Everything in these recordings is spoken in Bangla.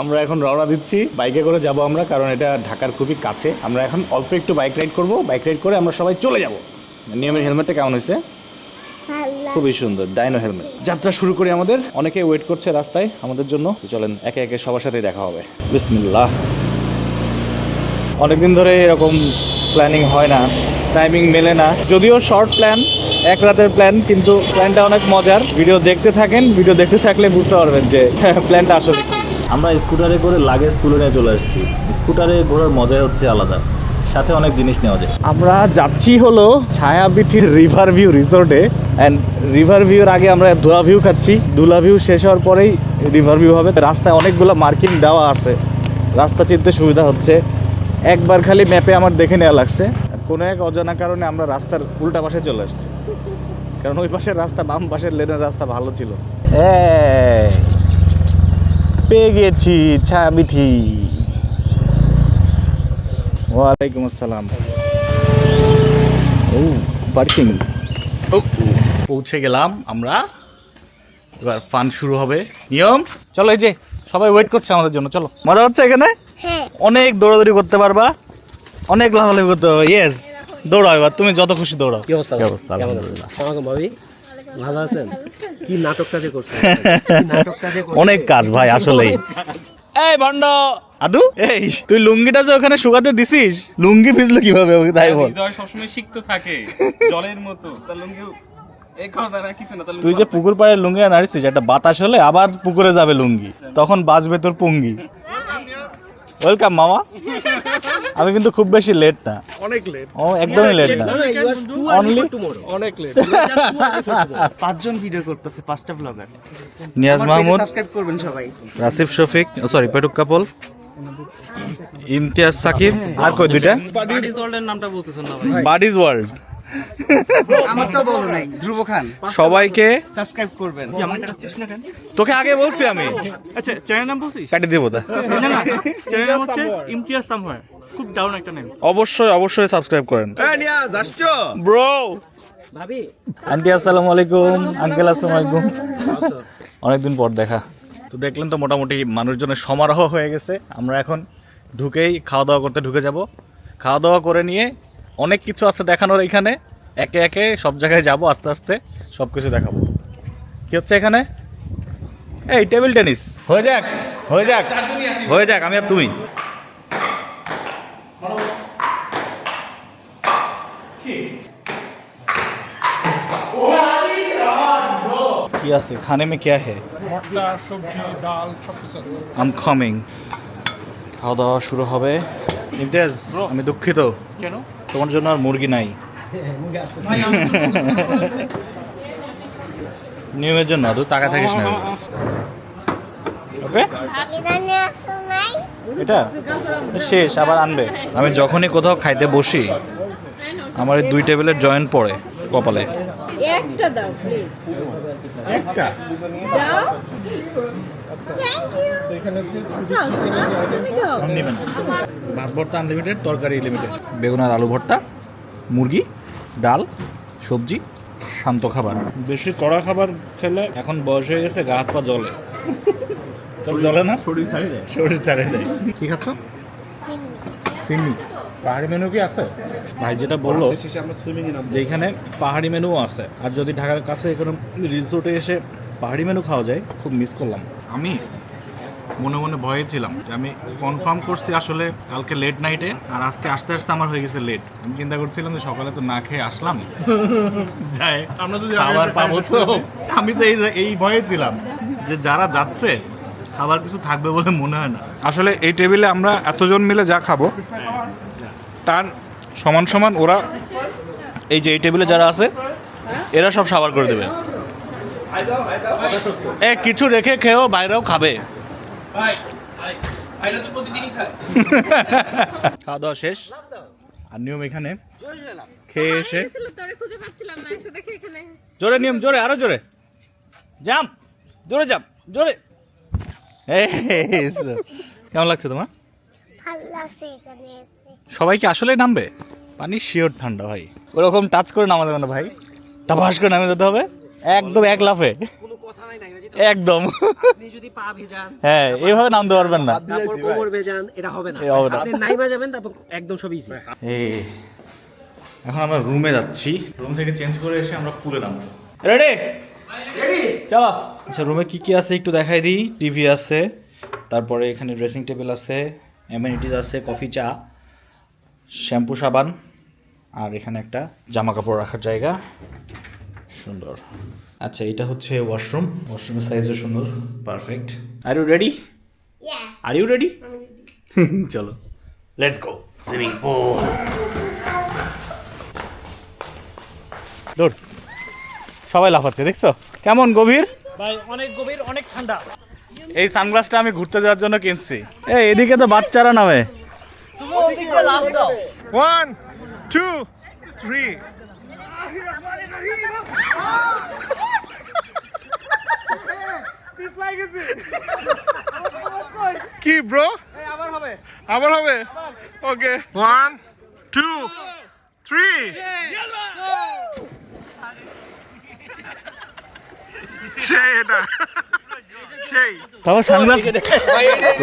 আমরা এখন রওনা দিচ্ছি। বাইকে করে যাব আমরা কারণ এটা ঢাকার খুবই কাছে। আমরা এখন অল্প একটু বাইক রাইড করব। বাইক রাইড করে আমরা সবাই চলে যাব। নিয়মের হেলমেটটা কেমন হয়েছে? খুবই সুন্দর ডাইনো হেলমেট। যাত্রা শুরু করি আমাদের। অনেকে ওয়েট করছে রাস্তায় আমাদের জন্য। চলেন একে একে সবার সাথে দেখা হবে। বিসমিল্লাহ। অনেকদিন ধরে এরকম প্ল্যানিং হয় না টাইমিং মেলে না। যদিও শর্ট প্ল্যান এক রাতের প্ল্যান কিন্তু প্ল্যানটা অনেক মজার। ভিডিও দেখতে থাকেন ভিডিও দেখতে থাকলে বুঝতে পারবেন যে প্ল্যানটা আসলে আমরা স্কুটারে করে লাগেজ তুলে নিয়ে চলে আসছি। স্কুটারে ঘোরার মজাই হচ্ছে আলাদা। সাথে অনেক জিনিস নেওয়া যায়। আমরা যাচ্ছি হলো ছায়াবিথির রিভার ভিউ রিসোর্টে। অ্যান্ড রিভার ভিউর আগে আমরা ধুলা ভিউ খাচ্ছি। ধুলা ভিউ শেষ হওয়ার পরেই রিভার ভিউ হবে। রাস্তায় অনেকগুলো মার্কিং দেওয়া আছে। রাস্তা চিনতে সুবিধা হচ্ছে। একবার খালি ম্যাপে আমার দেখে নেওয়া লাগছে। কোনো এক অজানা কারণে আমরা রাস্তার উল্টা পাশে চলে আসছি। কারণ ওই পাশের রাস্তা বাম পাশের লেনের রাস্তা ভালো ছিল। পেয়ে গেছি ছায়াবিথি ওয়ালাইকুম আসসালাম। ও পার্কিং পৌঁছে গেলাম আমরা। এবার ফান শুরু হবে। নিয়ম? চলো এই যে সবাই ওয়েট করছে আমাদের জন্য চলো। মজা হচ্ছে এখানে? হ্যাঁ। অনেক দৌড়াদৌড়ি করতে পারবা। অনেক লাফালাফি করতে পারবা। ইয়েস দৌড়াও এবার তুমি যত খুশি দৌড়াও। কি অবস্থা? কি অবস্থা? ভালো আছেন? কি নাটকটা যে করছেন? নাটকটা যে অনেক কাজ ভাই আসলেই। এই ভন্ড আদু? এই। তুই লুঙ্গিটা যে ওখানে শুকাতে দিছিস লুঙ্গি ভিজলো কীভাবে? ওকে তাই বল। হৃদয় সবসময় সিক্ত থাকে জলের মতো। তার লুঙ্গি তুই যে পুকুর পাড়ে লুঙ্গি নাড়িছিস একটা বাতাস হলে আবার পুকুরে যাবে লুঙ্গি তখন বাজবে তোর পুঙ্গি। ওয়েলকাম মামা। আমি কিন্তু খুব বেশি লেট না। অনেক লেট ও একদমই লেট না। অনলি অনেক লেট পাঁচজন ভিডিও করতেছে পাঁচটা ব্লগার নিয়াজ মাহমুদ। সাবস্ক্রাইব করবেন সবাই। রাসিফ শফিক সরি পেটুক কাপল। ইমতিয়াজ সাকিব। আর কই দুইটা? বাডিজ ওয়ার্ল্ডের নামটা বলতেছেন না ভাই। বাডিজ ওয়ার্ল্ড আমার বলো নাই ধ্রুব খান। সবাইকে সাবস্ক্রাইব করবেন। আমার কাটছিস না কেন? তোকে আগে বলছি আমি। আচ্ছা চ্যানেল নাম বলছিস? কাটি দেবো তা। না না চ্যানেল নাম হচ্ছে ইমতিয়াজ সামহার খুব দারুণ একটা নেম অবশ্যই অবশ্যই সাবস্ক্রাইব করেন। ব্রো ভাবি। আন্টি আসসালামু আলাইকুম। আঙ্কেল আসসালামু আলাইকুম। অনেকদিন পর দেখা। তো দেখলেন তো মোটামুটি মানুষজনের সমারোহ হয়ে গেছে। আমরা এখন ঢুকেই খাওয়া দাওয়া করতে ঢুকে যাব। খাওয়া দাওয়া করে নিয়ে অনেক কিছু আছে দেখানোর এখানে একে একে সব জায়গায় যাব আস্তে আস্তে সব কিছু দেখাবো কি হচ্ছে এখানে এই টেবিল টেনিস হয়ে যাক হয়ে যাক হয়ে যাক আমি আর তুমি কি আছে খানে মে क्या है আম কামিং খাওয়া দাওয়া শুরু হবে ইমতিয়াজ আমি দুঃখিত। কেন? তোমার জন্য আর মুরগি নাই। নিয়মের জন্য তুই টাকা থাকিস না। ওকে? এটা শেষ আবার আনবে। আমি যখনই কোথাও খাইতে বসি আমার এই দুই টেবিলের জয়েন্ট পড়ে কপালে। একটা দাও প্লিজ একটা? দাও। থ্যাংক ইউ খাও ভাত ভর্তা আনলিমিটেড তরকারি লিমিটেড বেগুন আর আলু ভর্তা মুরগি ডাল সবজি শান্ত খাবার। বেশি কড়া খাবার খেলে এখন বয়স হয়ে গেছে গা হাত পা জলে তোর জলে না? শরীর ছাড়ে দেয়। শরীর ছাড়ে দেয়। কি খাচ্ছ? পাহাড়ি মেনু কি আছে? ভাই যেটা বলল যে এখানে পাহাড়ি মেনু আছে। আর যদি ঢাকার কাছে কোনো রিসোর্টে এসে পাহাড়ি মেনু খাওয়া যায় খুব মিস করলাম। আমি মনে মনে ভয়ে ছিলাম যে আমি কনফার্ম করছি আসলে কালকে লেট নাইটে আর আজকে আস্তে আস্তে আমার হয়ে গেছে লেট আমি চিন্তা করছিলাম যে সকালে তো না খেয়ে আসলাম। যাই আমরা যদি খাবার পাবো তো। আমি তো এই এই ভয়ে ছিলাম যে যারা যাচ্ছে খাবার কিছু থাকবে বলে মনে হয় না। আসলে এই টেবিলে আমরা এতজন মিলে যা খাব তার সমান সমান ওরা এই যে এই টেবিলে যারা আছে এরা সব সাবার করে দেবে এ কিছু রেখে খেয়েও বাইরেও খাবে খাওয়া দাওয়া শেষ আর নিয়ম এখানে খেয়ে এসে জোরে নিয়ম জোরে আরও জোরে জাম্প জোরে জাম্প জোরে। কেমন লাগছে তোমার ভালো লাগছে এখানে সবাই কি আসলে নামবে? পানি শিওর ঠান্ডা ভাই। ওরকম টাচ করে নামা যাবে না ভাই। তাপাস করে নামে যেতে হবে। একদম এক লাফে। কথা নাই নাই বাজি তো। একদম। আপনি যদি পা ভেজান হ্যাঁ এইভাবে নামতে পারবেন না। তারপর কোমর ভেজান এটা হবে না। এ হবে না। আপনি নাইমা যাবেন তারপর একদম সব ইজি এখন আমরা রুমে যাচ্ছি। রুম থেকে চেঞ্জ করে এসে আমরা পুলে নামবো। রেডি চলো। আচ্ছা রুমে কি কি আছে একটু দেখাই দিই। টিভি আছে তারপরে এখানে ড্রেসিং টেবিল আছে অ্যামিনিটিস আছে কফি চা। শ্যাম্পু সাবান আর এখানে একটা জামা কাপড় রাখার জায়গা। সুন্দর। আচ্ছা এটা হচ্ছে ওয়াশরুম ওয়াশরুমের সাইজও সুন্দর perfect are you ready. Are you ready চলো। লেটস গো সুইমিং পুল দৌড়। সবাই লাফাচ্ছে দেখছ? কেমন গভীর? ভাই অনেক গভীর অনেক ঠান্ডা। এই সানগ্লাসটা আমি ঘুরতে যাওয়ার জন্য কিনছি। এই এদিকে তো বাচ্চারা নামে। তুমি ওদিকে লাস্ট কি ব্রো আবার হবে? আবার হবে ওকে ওয়ান টু থ্রি সেটা সেই। তবে সানগ্লাস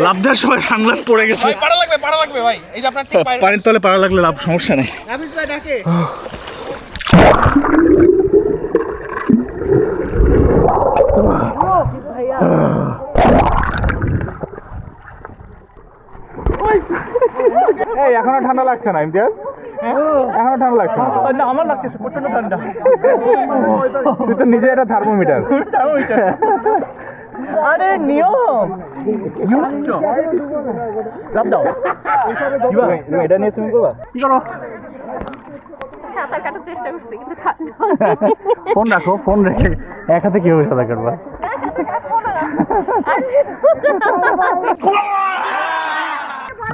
লাভ দেওয়ার সময় সানগ্লাস পড়ে গেছে। পাড়া লাগবে পাড়া লাগবে ভাই। এই যে আপনার পানির তলে পাড়া লাগলে লাভ সমস্যা নেই। এই এখনও ঠান্ডা লাগছে না ইমতিয়াজ? এখনও ঠান্ডা লাগছে না? আমার লাগছে প্রচণ্ড ঠান্ডা। তুই তো নিজে একটা থার্মোমিটার আরে নিয়ম। লাভ দাও এটা নিয়ে তুমি করবা? কি করো? সাঁতার কাটার চেষ্টা করছি কিন্তু ফোন রাখো ফোন রেখে এক হাতে কীভাবে করবা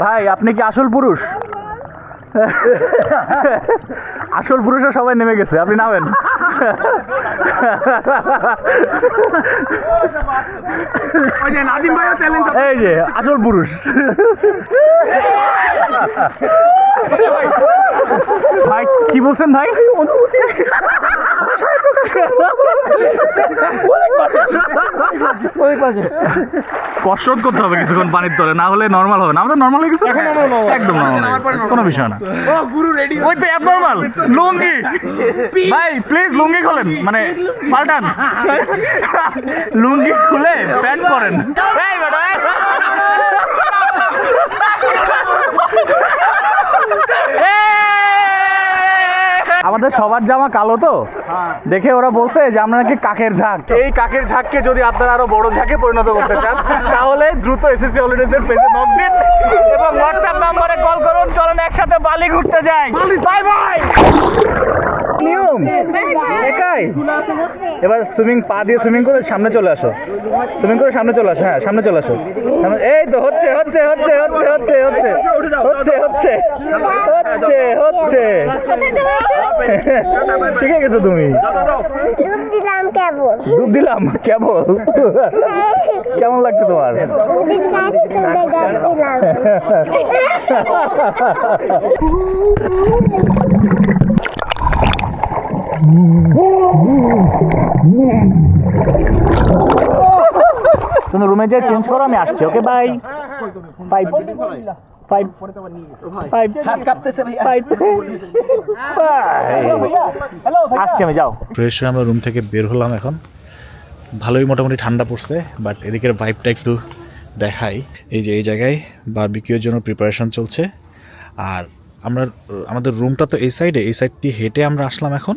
ভাই আপনি কি আসল পুরুষ? আসল পুরুষে সবাই নেমে গেছে আপনি নামেন। এই যে আসল পুরুষ। ভাই কি বলছেন ভাই? কসরত করতে হবে কিছুক্ষণ পানির তলে না হলে নর্মাল হবে না। আমাদের নর্মাল হয়ে গেছে? একদম নর্মাল কোনো বিষয় না। ও গুরু রেডি ওই তো অ্যাবনর্মাল লুঙ্গি। ভাই প্লিজ লুঙ্গি খোলেন মানে পাল্টান। লুঙ্গি খুলে প্যান্ট পরেন এই বেটা, এই। আমাদের সবার জামা কালো তো? দেখে ওরা বলছে যে আমরা নাকি কাকের ঝাঁক। এই কাকের ঝাঁককে যদি আপনারা আরও বড় ঝাঁকে পরিণত করতে চান তাহলে দ্রুত এসএসসি হলিডেজ এর পেজে নক দিন এবং হোয়াটসঅ্যাপ নম্বরে কল করুন। চলুন একসাথে বালি ঘুরতে যাই। বাই বাই নিয়ম? একাই? এবার সুইমিং পা দিয়ে সুইমিং করে সামনে চলে আসো। সুইমিং করে সামনে চলে আসো হ্যাঁ সামনে চলে আসো। এই তো হচ্ছে হচ্ছে হচ্ছে হচ্ছে হচ্ছে হচ্ছে হচ্ছে হচ্ছে হচ্ছে হচ্ছে। শিখে গেছো তুমি? ডুব দিলাম কেবল। কেমন লাগছে তোমার কাছে চলে যাচ্ছিলাম তুমি রুমে যে চেঞ্জ করো আমি আসছি okay bye bye five five five আসছি আমি যাও। ফ্রেশ হয়ে আমরা রুম থেকে বের হলাম এখন। ভালোই মোটামুটি ঠান্ডা পড়ছে বাট এদিকের ভাইবটা একটু দেখাই। এই যে এই জায়গায় বারবিকিউর জন্য প্রিপারেশন চলছে। আর আমরা আমাদের রুমটা তো এই সাইডে এই সাইডটি হেঁটে আমরা আসলাম এখন।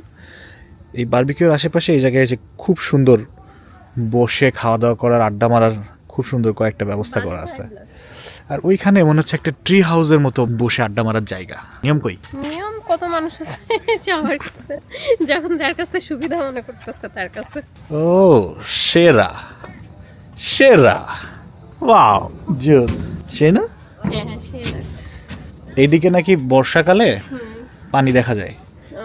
এই বারবিকিউর আশেপাশে এই জায়গায় যে খুব সুন্দর বসে খাওয়া দাওয়া করার আড্ডা মারার খুব সুন্দর কয়েকটা ব্যবস্থা করা আছে। আর ওইখানে মনে হচ্ছে একটা ট্রি হাউসের মতো বসে আড্ডা মারার জায়গা। নিয়ম কই? নিয়ম কত মানুষ আছে আমার কাছে যখন যার কাছে সুবিধা মনে করতেছে তার কাছে। ও সেরা। সেরা। ওয়াও জোস। সে না? হ্যাঁ হ্যাঁ সে লাগছে। এইদিকে নাকি বর্ষাকালে পানি দেখা যায়।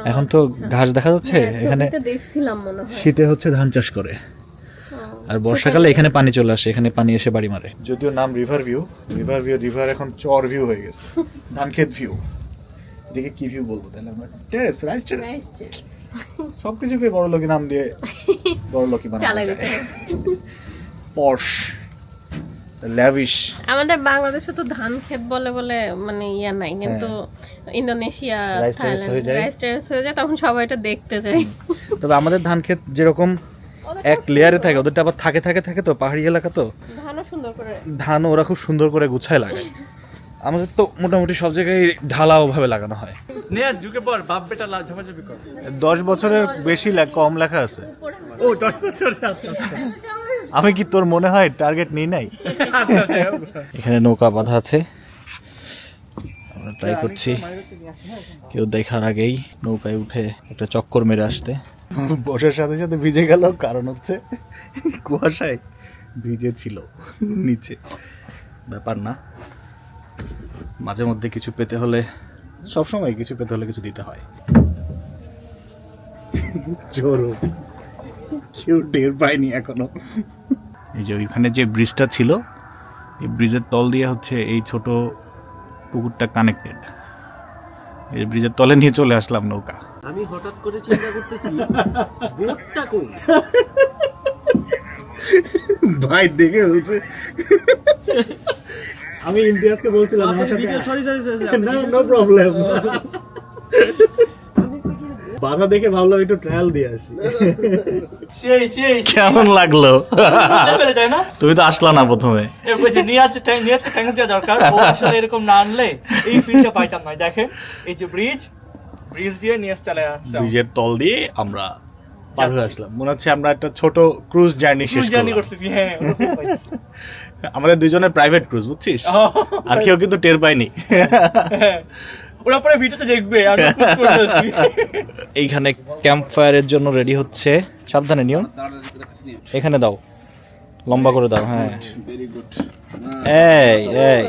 এখন তো ঘাস দেখা যাচ্ছে হ্যাঁ, এখানে দেখছিলাম মনে হয়। শীতে হচ্ছে ধান চাষ করে। আর বর্ষাকালে এখানে পানি চলে আসে এখানে পানি এসে বাড়ি মারে। যদিও নাম river view river view river এখন চর ভিউ হয়ে গেছে। ধানক্ষেত ভিউ। এটাকে কি ভিউ বলব তাহলে? আমরা টেরেস রাইস টেরেস সবকিছুকে বড় লোকি নাম দিয়ে বড় লোকি বানানো যায়। পশ ল্যাভিশ আমাদের বাংলাদেশে তো ধান ক্ষেত বলে বলে মানে ইয়া নাই কিন্তু ইন্দোনেশিয়া হ্যাঁ। হয়ে যায়। রাইস টেরেস হয়ে যায় তখন সবাই এটা দেখতে যায়। তবে আমাদের ধান ক্ষেত যেরকম এক লেয়ারে থাকে ওদেরটা আবার থাকে থাকে থাকে তো পাহাড়ি এলাকা তো? ধানও সুন্দর করে ধান ওরা খুব সুন্দর করে গুছায় লাগায়। আমাদের তো মোটামুটি সব জায়গায় ঢালাও ভাবে লাগানো হয়। নিয়ে ঢুকে পড় বাপ বেটা লাল ঝামাঝামি কর। দশ বছরের বেশি লে- কম লেখা আছে। ও দশ বছর আমি কি তোর মনে হয় টার্গেট নেই নাই? এখানে নৌকা বাঁধা আছে। আমরা ট্রাই করছি। কেউ দেখার আগেই নৌকায় উঠে একটা চক্কর মেরে আসতে। বসার সাথে সাথে ভিজে গেল কারণ হচ্ছে কুয়াশায় ভিজে ছিল নিচে। ব্যাপার না। মাঝে মধ্যে কিছু পেতে হলে সবসময় কিছু পেতে হলে কিছু দিতে হয়। জোরও। কেউ টের পায়নি এখনও। এই যে ওইখানে যে ব্রিজটা ছিল এই ব্রিজের তল দিয়ে হচ্ছে এই ছোট পুকুরটা কানেক্টেড এই ব্রিজের তলে নিয়ে চলে আসলাম নৌকা। আমি হঠাৎ করে চিন্তা করতেছি বোটটা কই? ভাই দেখে বলছে। আমি ইমতিয়াজকে বলছিলাম আমার সাথে sorry sorry sorry no problem বাধা দেখে ভাবলাম একটু ট্রায়াল দিয়ে আসি। সেই সেই কেমন লাগল? না? তুমি তো আসলা না প্রথমে। নিয়ে আছে নিয়ে আছে দেওয়া দরকার। ও আসলে এরকম না আনলে এই ফিলটা পাইতাম না। দেখেন এই যে ব্রিজ ব্রিজ দিয়ে নিয়ে চলে আসছে ব্রিজের তল দিয়ে আমরা পার হয়ে আসলাম। মনে হচ্ছে আমরা একটা ছোট ক্রুজ জার্নি শেষ জার্নি করতেছি হ্যাঁ আমাদের দুজনের প্রাইভেট ক্রুজ বুঝছিস? আর কেউ কিন্তু টের পায়নি। হ্যাঁ। ওরা পরে ভিডিওতে দেখবে আর। এইখানে ক্যাম্প ফায়ারের জন্য রেডি হচ্ছে। সাবধানে নিও। এখানে দাও। লম্বা করে দাও হ্যাঁ। এই এই।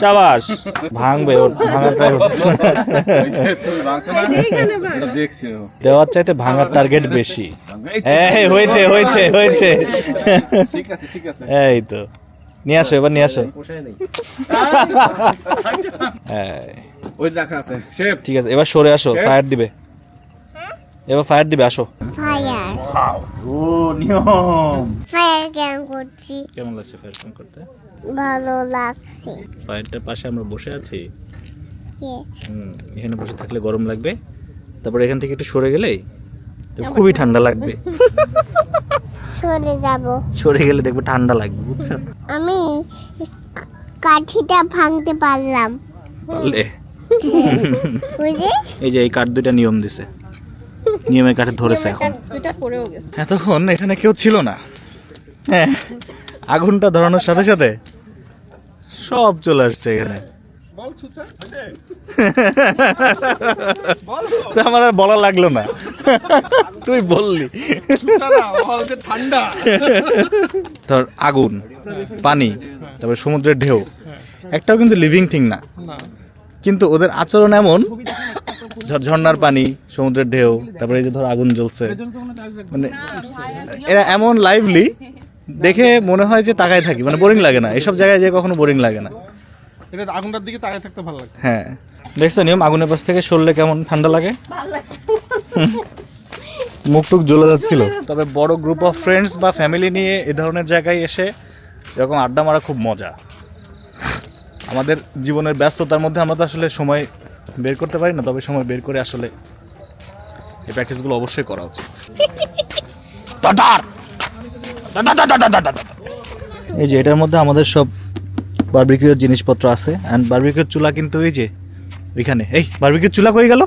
সাবাস। ভাঙবে ওর ভাঙার প্রায় দেওয়ার চাইতে ভাঙার টার্গেট বেশি। এই হয়েছে হয়েছে হয়েছে। এই তো। নিয়ে আসো এবার নিয়ে আসো। পোষায় ওই রাখা আছে। শেফ। ঠিক আছে এবার সরে আসো ফায়ার দিবে। এবার ফায়ার দিবে আসো। ফায়ার ও নিয়ম। ফায়ার কেন করছি। কেমন লাগছে ফায়ার করতে? ভালো লাগছে। ফায়ারটার পাশে আমরা বসে আছি? হুম, এখানে বসে থাকলে গরম লাগবে। তারপর এখান থেকে একটু সরে গেলেই খুবই ঠান্ডা লাগবে। সরে যাব। সরে গেলে দেখবে ঠান্ডা লাগবে বুঝছ? আমি কাঠিটা ভাঙতে পারলাম। পারলে? এই যে এই কাঠ দুইটা নিয়ম দিছে। নিয়মের কাঠে ধরেছে এখন। এতক্ষণ এখানে কেউ ছিল না। হ্যাঁ আগুনটা ধরানোর সাথে সাথে সব চলে আসছে এখানে। আমার আর বলা লাগল না। তুই বললি। ঠান্ডা ধর আগুন পানি তারপর সমুদ্রের ঢেউ। একটাও কিন্তু লিভিং থিং না। কিন্তু ওদের আচরণ এমন ঝর- ঝর্ণার পানি সমুদ্রের ঢেউ তারপরে এই যে ধর আগুন জ্বলছে। মানে এরা এমন লাইভলি দেখে মনে হয় যে তাকায় থাকি মানে বোরিং লাগে না। এসব জায়গায় যে কখনো বোরিং লাগে না। এটা আগুনটার দিকে তাকায় থাকতে ভালো লাগে। হ্যাঁ। দেখছ নিয়ম আগুনের পাশ থেকে সরলে কেমন ঠান্ডা লাগে? মুখ টুক জ্বলে যাচ্ছিল। তবে বড় গ্রুপ অফ ফ্রেন্ডস বা ফ্যামিলি নিয়ে এ ধরনের জায়গায় এসে এরকম আড্ডা মারা খুব মজা। আমাদের জীবনের ব্যস্ততার মধ্যে আমরা তো আসলে সময় বের করতে পারি না তবে সময় বের করে আসলে এই প্র্যাকটিসগুলো অবশ্যই করা উচিত। এই যে এটার মধ্যে আমাদের সব বারবিকিউর জিনিসপত্র আছে। অ্যান্ড বারবিকিউর চুলা কিন্তু এই যে ওইখানে। এই বারবিকিউর চুলা কই গেল?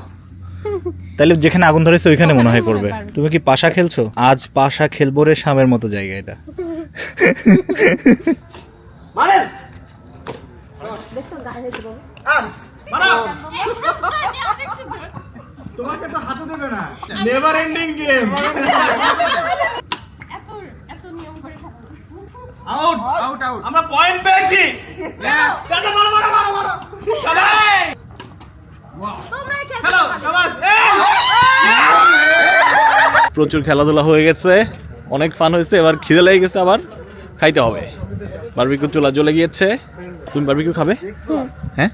তাহলে যেখানে আগুন ধরেছে ওইখানে মনে হয় করবে। তুমি কি পাশা খেলছো? আজ পাশা খেলব রে শামের মতো জায়গা এটা। তোমাকে তো হাতে দেবে না। নেভার এন্ডিং গেম এত এত নিয়ম করে থাকতে আউট আউট আউট আমরা পয়েন্ট পেয়েছি। দাদা মারো মারো মারো মারো। সবাই! হ্যালো সবাই! প্রচুর খেলাধুলা হয়ে গেছে। অনেক ফান হয়েছে। এবার খিদে লেগে গেছে আবার। খাইতে হবে। বারবিকিউ চুলা জ্বলে গিয়েছে। তুমি বারবিকিউ খাবে? হ্যাঁ?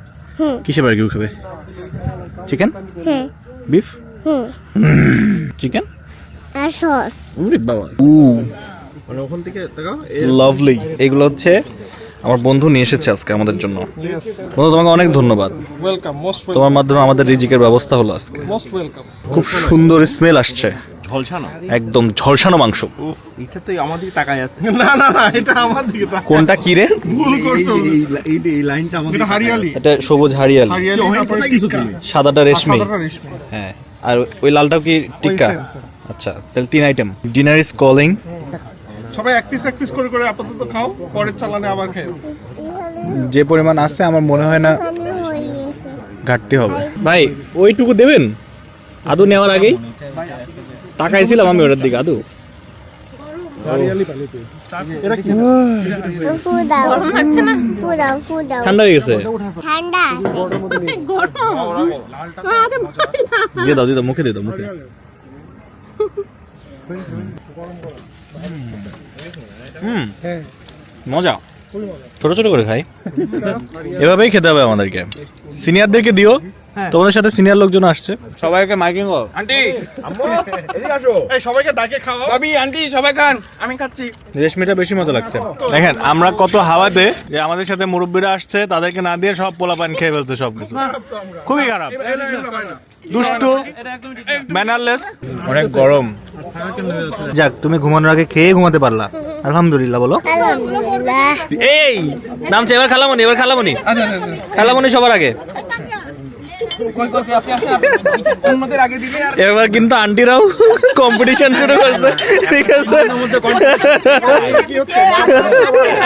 কিসে বারবিকিউ খাবে? চিকেন হ্যাঁ বিফ চিকেন আর সস বাবা। মানে ওখান থেকে লাভলি এগুলো হচ্ছে আমার বন্ধু নিয়ে এসেছে আজকে আমাদের জন্য। বন্ধু তোমাকে অনেক ধন্যবাদ। ওয়েলকাম মোস্ট তোমার মাধ্যমে আমাদের রিজিকের ব্যবস্থা হলো আজকে। মোস্ট ওয়েলকাম খুব সুন্দর স্মেল আসছে। ঝলসানো? একদম ঝলসানো মাংস। এটা তো আমার দিকে তাকায় আছে। না না না এটা আমার দিকে কোনটা কি রে? ভুল করছ। এই এই লাইনটা আমাদের এটা হারিয়ালি। এটা সবুজ হারিয়ালি। হারিয়ালি কিছু তুমি? সাদাটা রেশমি। সাদাটা রেশমি। হ্যাঁ আর ওই লালটাও কি টিক্কা. আচ্ছা তাহলে তিন আইটেম ডিনার ইজ কলিং সবাই এক পিস এক পিস করে করে আপাতত খাও পরের চালানে আবার খেও যে পরিমাণ আছে আমার মনে হয় না ঘাটতি হবে। ভাই ওইটুকু দেবেন? আদু নেওয়ার আগেই? তাকাইছিলাম আমি ওটার দিকে আদু। ঠান্ডা হয়ে গেছে? দাও দিয়ে দাও মুখে দিয়ে দাও মুখে। হুম। মজা। ছোট ছোট করে খাই। এভাবেই খেতে হবে আমাদেরকে। সিনিয়রদেরকে দিও। তোমাদের সাথে সিনিয়র লোকজন আসছে। সবাইকে মাইকিং কর। আন্টি! এই সবাইকে ডাকে ভাবি আন্টি সবাই খান। আমি খাচ্ছি। রেশমিটা বেশি মজা লাগছে। দেখেন আমরা কত হাওয়াতে যে আমাদের সাথে মুরব্বীরা আসছে তাদেরকে না দিয়ে সব পোলা পোলাপান খেয়ে ফেলছে সবকিছু। খুবই খারাপ। দুষ্টু ম্যানারলেস অনেক গরম। যাক তুমি ঘুমানোর আগে খেয়ে ঘুমাতে পারলা। আলহামদুলিল্লাহ বলো। এই নামছে এবার খালামনি এবার খালামনি। খালামনি সবার আগে। এবার কিন্তু আন্টিরাও কম্পিটিশন শুরু করছে। ঠিক আছে?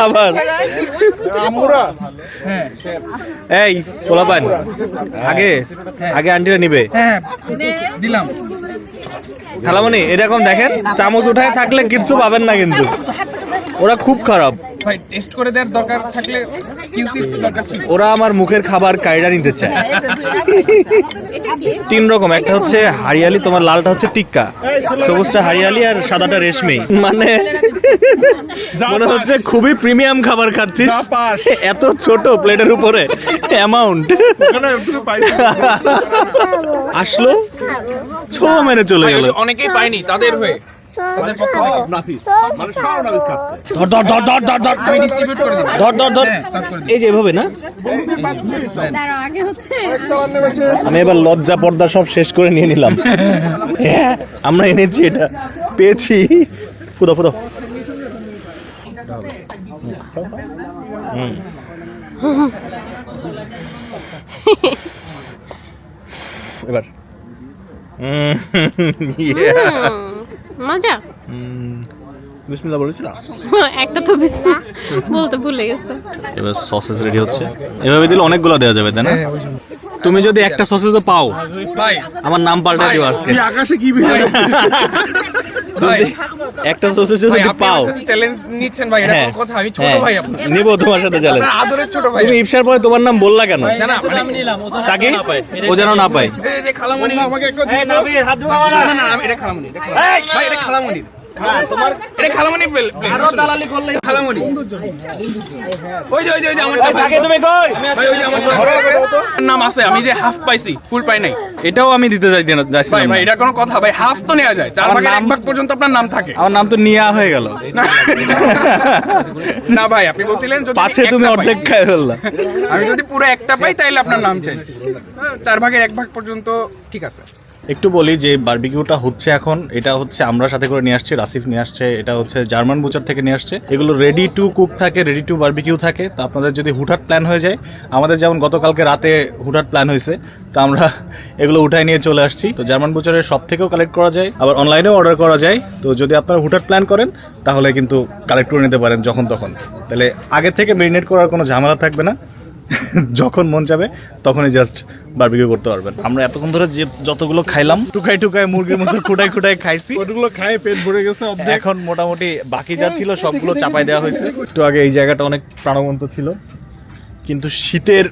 আবার। আমরা এই পোলাপান আগে আগে আন্টিরা নিবে। হ্যাঁ দিলাম। খালামনি এরকম দেখেন চামচ উঠায় থাকলে কিচ্ছু পাবেন না কিন্তু। ওরা খুব খারাপ। ভাই টেস্ট করে দেওয়ার দরকার থাকলে কিউসি দরকার ছিল। ওরা আমার মুখের খাবার কায়রা নিতে চায়। তিন রকম একটা হচ্ছে হারিয়ালি তোমার লালটা হচ্ছে টিক্কা। সবুজটা হারিয়ালি আর সাদাটা রেশমি। মানে মনে হচ্ছে খুবই প্রিমিয়াম খাবার খাচ্ছিস। এত ছোট প্লেটের উপরে অ্যামাউন্ট। ওখানে একটু পাইছি। আসলো ছো মেরে চলে গেল। অনেকেই পায়নি তাদের হয়ে। মানে সব নাবিস খাচ্ছে। ধর ধর ধর ধর ধর ধর। আমি ডিস্ট্রিবিউট করে দিই ধর ধর ধর। এই যে এভাবে না? দাঁড়াও আগে হচ্ছে আমি এবার লজ্জা পর্দা সব শেষ করে নিয়ে নিলাম। হ্যাঁ, আমরা এনেছি এটা। পেয়েছি। ফুদো ফুদো। হুম। এবার. মজা? বিসমিল্লাহ বলেছিলাম। একটা তো বিসমিল্লাহ। বলতে ভুলে গেছে। এবার সসেস রেডি হচ্ছে। এভাবে দিলে অনেকগুলো দেওয়া যাবে তাই না? তুমি যদি একটা সসেজও পাও আমার নাম পাল্টা দিও আজকে। কি আকাশে কি ভিড় একটা সসেজ যদি পাও। চ্যালেঞ্জ নিচ্ছেন ভাই এটা হ্যাঁ। কথা আমি ছোট হ্যাঁ, ভাই নিবো তোমার সাথে চ্যালেঞ্জ আদরের ছোট ভাই। তুমি ইফসার পরে তোমার নাম বললা কেন? না না মানে ও যেন না পায়। এই যে খালামণি। আমাকে একটু না না না এটা খালামণি এটা খালামণি। ভাই এটা খালামণি তোমার এটা খালামণি প্লে দালালি করলে খালামণি। ওই যে ওই যে ওই যে আমার তুমি কই? ভাই ওই যে আমার নাম আছে আমি যে হাফ পাইছি ফুল পাই নাই। এটাও আমি দিতে চাই ভাই যাচ্ছিলাম ভাই না। এটা কোনো কথা ভাই হাফ তো নেওয়া যায়। চার ভাগের এক ভাগ পর্যন্ত আপনার নাম থাকে। আমার নাম তো নিয়া হয়ে গেল। না ভাই আপনি বলছিলেন যদি তুমি একটা অর্ধেক খাই ফেললা। আমি যদি পুরো একটা পাই তাইলে আপনার নাম চেঞ্জ চার ভাগের এক ভাগ পর্যন্ত ঠিক আছে। একটু বলি যে বারবিকিউটা হচ্ছে এখন, এটা হচ্ছে আমরা সাথে করে নিয়ে আসছি, রাসিফ নিয়ে আসছে, এটা হচ্ছে জার্মান বুচার থেকে নিয়ে আসছে। এগুলো রেডি টু কুক থাকে রেডি টু বার্বিকিউ থাকে, তো আপনাদের যদি হুটহাট প্ল্যান হয়ে যায়, আমাদের যেমন গতকালকে রাতে হুটহাট প্ল্যান হয়েছে, তো আমরা এগুলো উঠাই নিয়ে চলে আসছি। তো জার্মান বুচারের সব থেকেও কালেক্ট করা যায়, আবার অনলাইনেও অর্ডার করা যায়। তো যদি আপনারা হুটহাট প্ল্যান করেন, তাহলে কিন্তু কালেক্ট করে নিতে পারেন যখন তখন। তাহলে আগে থেকে মেরিনেট করার কোনো ঝামেলা থাকবে না। যখন মন যাবে তখনই জাস্ট বারবিকিউ করতে পারবেন। আমরা এতক্ষণ ধরে যে যতগুলো খাইলাম টুকাই টুকাই মুরগির মতো খুঁটাই খুঁটাই খাইছি। ওগুলো খায় পেট ভরে গেছে অর্ধেক। এখন মোটামুটি বাকি যা ছিল সবগুলো চাপাই দেওয়া হয়েছে। একটু আগে এই জায়গাটা অনেক প্রাণবন্ত ছিল। কিন্তু শীতের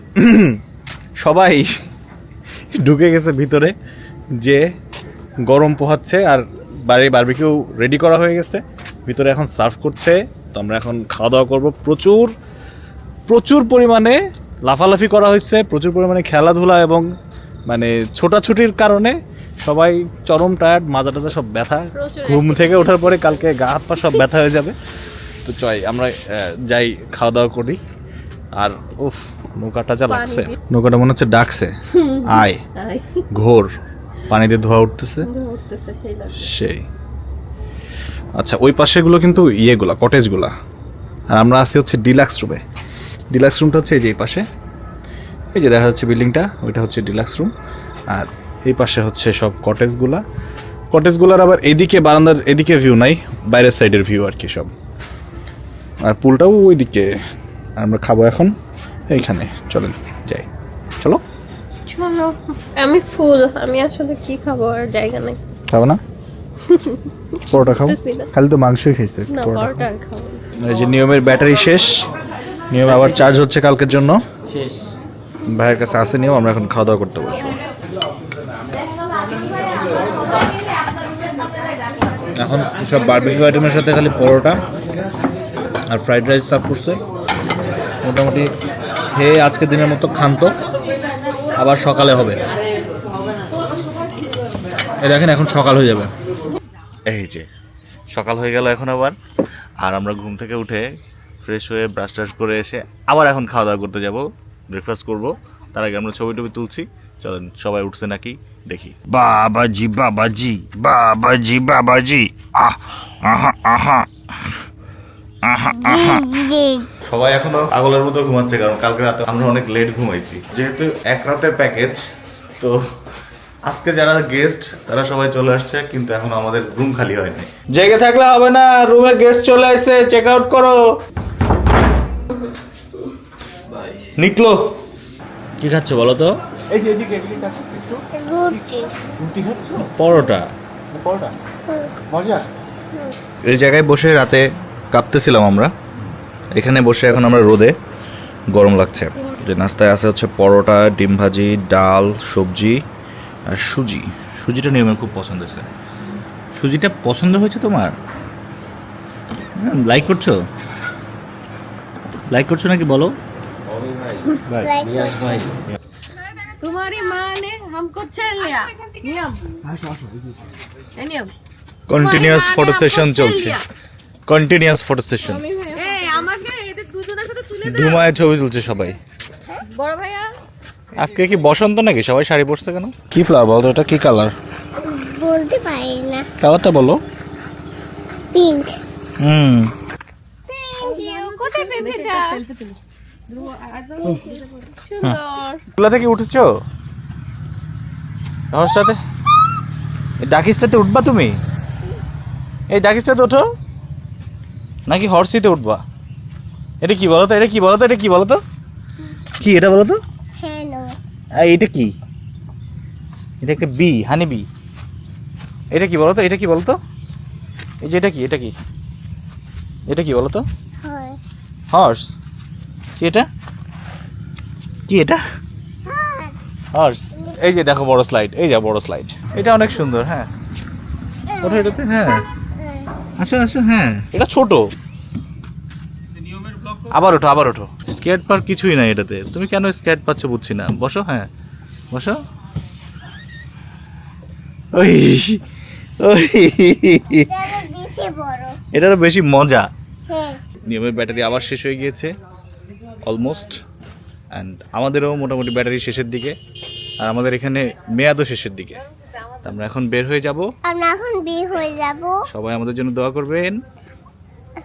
সবাই ঢুকে গেছে ভিতরে যে গরম পোহাচ্ছে আর বাড়ি বারবিকিউ রেডি করা হয়ে গেছে। ভিতরে এখন সার্ভ করছে। তো আমরা এখন খাওয়া দাওয়া করব। প্রচুর প্রচুর পরিমাণে লাফালাফি করা হয়েছে প্রচুর পরিমাণে খেলাধুলা এবং মানে ছোটাছুটির কারণে সবাই চরম টায়ার্ড মাজা টাজা সব ব্যথা। ঘুম থেকে ওঠার পরে কালকে গা হাত পা সব ব্যথা হয়ে যাবে। তো চয় আমরা যাই খাওয়া দাওয়া করি। আর উফ নৌকাটা যা লাগছে। নৌকাটা মনে হচ্ছে ডাকছে। আয়। আই, ঘোর। পানিতে ধোয়া উঠতেছে। সেই আচ্ছা ওই পাশেগুলো কিন্তু ইয়েগুলা কটেজগুলা আর আমরা আছি হচ্ছে ডিলাক্স রুমে ডিলাক্স রুমটা হচ্ছে এই যে এই পাশে। এই যে দেখা যাচ্ছে বিল্ডিংটা ওইটা হচ্ছে ডিলাক্স রুম আর এই পাশে হচ্ছে সব কটেজগুলা কটেজগুলার আবার এদিকে বারান্দার এদিকে ভিউ নাই বাইরের সাইডের ভিউ আর কি সব। আর পুলটাও ওইদিকে। আর আমরা খাব এখন। এইখানে চলেন যাই। চলো। চলো আমি ফুল আমি আসলে কি খাব আর জায়গা নেই। খাব না? পরোটা খাব খালি তো মাংসই খাইছে পরোটা খাব এই যে নিয়মের ব্যাটারি শেষ। নিয়ম আবার চার্জ হচ্ছে কালকের জন্য? ভাইয়ের কাছে আসে নিয়ম আমরা এখন খাওয়া দাওয়া করতে বসবো। এখন সব বারবিকিউ আইটেমের সাথে খালি পরোটা আর ফ্রাইড রাইস সার্ভ করছে। মোটামুটি খেয়ে আজকের দিনের মতো ক্ষান্ত। আবার সকালে হবে। এই দেখেন এখন সকাল হয়ে যাবে। এই যে সকাল হয়ে গেল এখন আবার। আর আমরা ঘুম থেকে উঠে ফ্রেশ হয়ে ব্রাশ টাশ করে এসে আবার এখন খাওয়া দাওয়া করতে যাব ব্রেকফাস্ট করব। তার আগে আমরা ছবি টবি তুলছি। চলেন সবাই উঠছে নাকি? দেখি। বাবাজি বাবাজি বাবাজি বাবাজি। আহ আহা আহা আহা আহা সবাই এখনও পাগলের মতো ঘুমাচ্ছে কারণ কালকে রাতে আমরা অনেক লেট ঘুমাইছি। যেহেতু এক রাতের প্যাকেজ তো আজকে যারা গেস্ট তারা সবাই চলে আসছে কিন্তু এখন আমাদের রুম খালি হয়নি। জেগে থাকলে হবে না রুমের গেস্ট চলে আসছে চেক আউট করো। নিকলো। কি খাচ্ছ বলো তো? রুটি। পরোটা। এই জায়গায় বসে রাতে কাঁপতেছিলাম আমরা। এখানে বসে এখন আমরা রোদে গরম লাগছে। যে নাস্তায় আছে হচ্ছে পরোটা ডিম ভাজি ডাল সবজি আর সুজি। সুজিটা নিয়মের খুব পছন্দ হয়েছে। সুজিটা পছন্দ হয়েছে তোমার? লাইক করছ? লাইক করছ নাকি বলো? তোমারই মানে মা নিয়ম। নিয়ম। কন্টিনিউয়াস ফটো সেশন চলছে। কন্টিনিউয়াস ফটো সেশন ধুমায় ছবি তুলছে সবাই। বড় ভাইয়া? আজকে কি বসন্ত নাকি? সবাই শাড়ি পরছে কেন? কি ফ্লাওয়ার বলতো এটা কি কালার বলতে পারি না। কালারটা বলো। পিঙ্ক হুম। সুন্দর থেকে উঠেছো? হর্সটাতে এই ডাকিসটাতে উঠবা তুমি? এই ডাকিসটাতে ওঠো। নাকি হর্সিতে উঠবা? এটা কি বলো তো এটা কি বলো তো এটা কি বলো তো কি এটা বলো তো হ্যালো এটা কি? এটা একটা বি হানি বি এটা কি বলো তো এটা কি বলো তো এই যে এটা কি? এটা কি? এটা কি বলো তো হয় হর্স কি এটা? কি এটা? হর্স এই যে দেখো বড় স্লাইড এই যা বড় স্লাইড এটা অনেক সুন্দর হ্যাঁ। ওঠো এটাতে হ্যাঁ। আসো আসো হ্যাঁ। এটা ছোট। আবার ওঠো আবার ওঠো। স্কেট পার কিছুই নাই এটাতে। তুমি কেন স্কেট পাচ্ছ বুঝছি না। বসো হ্যাঁ। বসো। ওই ওই। এটা বেশি বড়। এটারও বেশি মজা। হ্যাঁ। নিয়মের ব্যাটারি আবার শেষ হয়ে গিয়েছে অলমোস্ট অ্যান্ড আমাদেরও মোটামুটি ব্যাটারি শেষের দিকে আর আমাদের এখানে মেয়াদও শেষের দিকে। তা আমরা এখন বের হয়ে যাব। আমরা এখন বিয়ে হয়ে যাব। সবাই আমাদের জন্য দোয়া করবেন।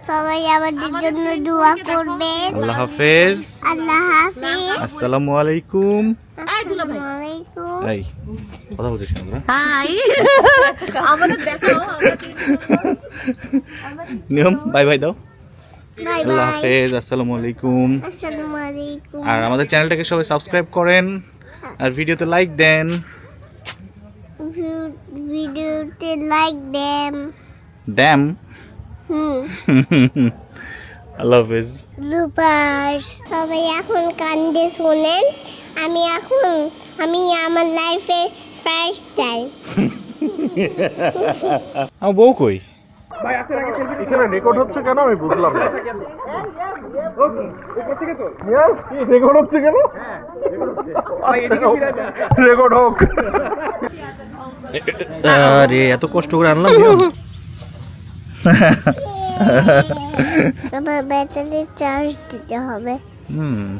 সবাই আমাদের জন্য দোয়া করবেন। আল্লাহ হাফেজ। আল্লাহ হাফিজ। আসসালামু আলাইকুম। এই কথা বলছিস না তোরা? নিয়ম বাই বাই দাও। আল্লাহ হাফেজ আসসালামু আলাইকুম। আর আমাদের চ্যানেলটাকে সবাই সাবস্ক্রাইব করেন আর ভিডিওতে লাইক দেন। ভিডিওতে লাইক দেন। হুম। আল্লাহ হাফেজ। সবাই এখন কান্দে শোনেন আমি এখন আমি আমার লাইফে ফার্স্ট টাইম আমার বউ কই? এখানে রেকর্ড হচ্ছে কেন? আমি বুঝলাম না। রেকর্ড হচ্ছে কেন? রেকর্ড হোক। আরে এত কষ্ট করে আনলাম আবার ব্যাটারি চার্জ দিতে হবে। হুম।